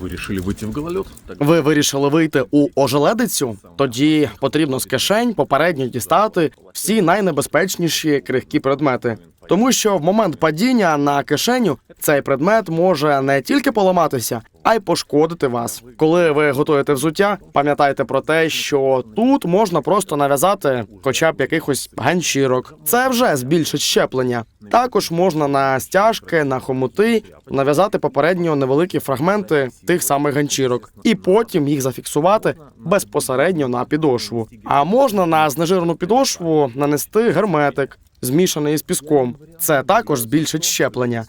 Вы решили выйти в гололед? Ви вирішили вийти у ожеледицю? Тоді потрібно з кишень попередньо дістати всі найнебезпечніші крихкі предмети. Тому що в момент падіння на кишеню цей предмет може не тільки поламатися, а й пошкодити вас. Коли ви готуєте взуття, пам'ятайте про те, що тут можна просто нав'язати хоча б якихось ганчірок. Це вже збільшить щеплення. Також можна на стяжки, на хомути нав'язати попередньо невеликі фрагменти тих самих ганчірок, і потім їх зафіксувати безпосередньо на підошву. А можна на знежирену підошву нанести герметик, змішаний із піском. Це також збільшить щеплення.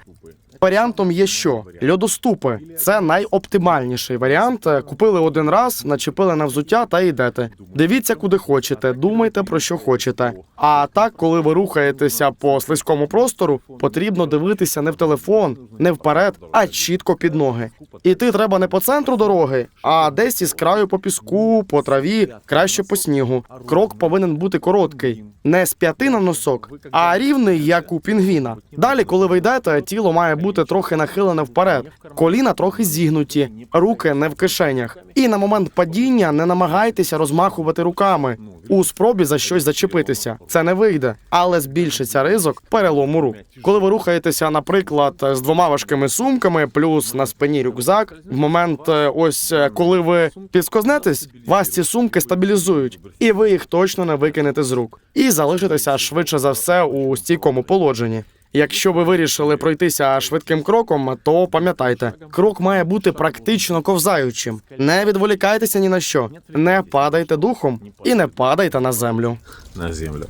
Варіантом є що? Льодоступи. Це найоптимальніший варіант. Купили один раз, начепили на взуття та йдете. Дивіться, куди хочете, думайте про що хочете. А так, коли ви рухаєтеся по слизькому простору, потрібно дивитися не в телефон, не вперед, а чітко під ноги. Іти треба не по центру дороги, а десь із краю по піску, по траві, краще по снігу. Крок повинен бути короткий, не з п'яти на носок, а рівний, як у пінгвіна. Далі, коли ви йдете, тіло має бути трохи нахилене вперед, коліна трохи зігнуті, руки не в кишенях. І на момент падіння не намагайтеся розмахувати руками у спробі за щось зачепитися. Це не вийде, але збільшиться ризик перелому рук. Коли ви рухаєтеся, наприклад, з двома важкими сумками, плюс на спині рюкзак, в момент е, ось е, коли ви підскознетесь, вас ці сумки стабілізують, і ви їх точно не викинете з рук, і залишитеся швидше за все у стійкому положенні. Якщо ви вирішили пройтися швидким кроком, то пам'ятайте, крок має бути практично ковзаючим. Не відволікайтеся ні на що, не падайте духом і не падайте на землю. на землю.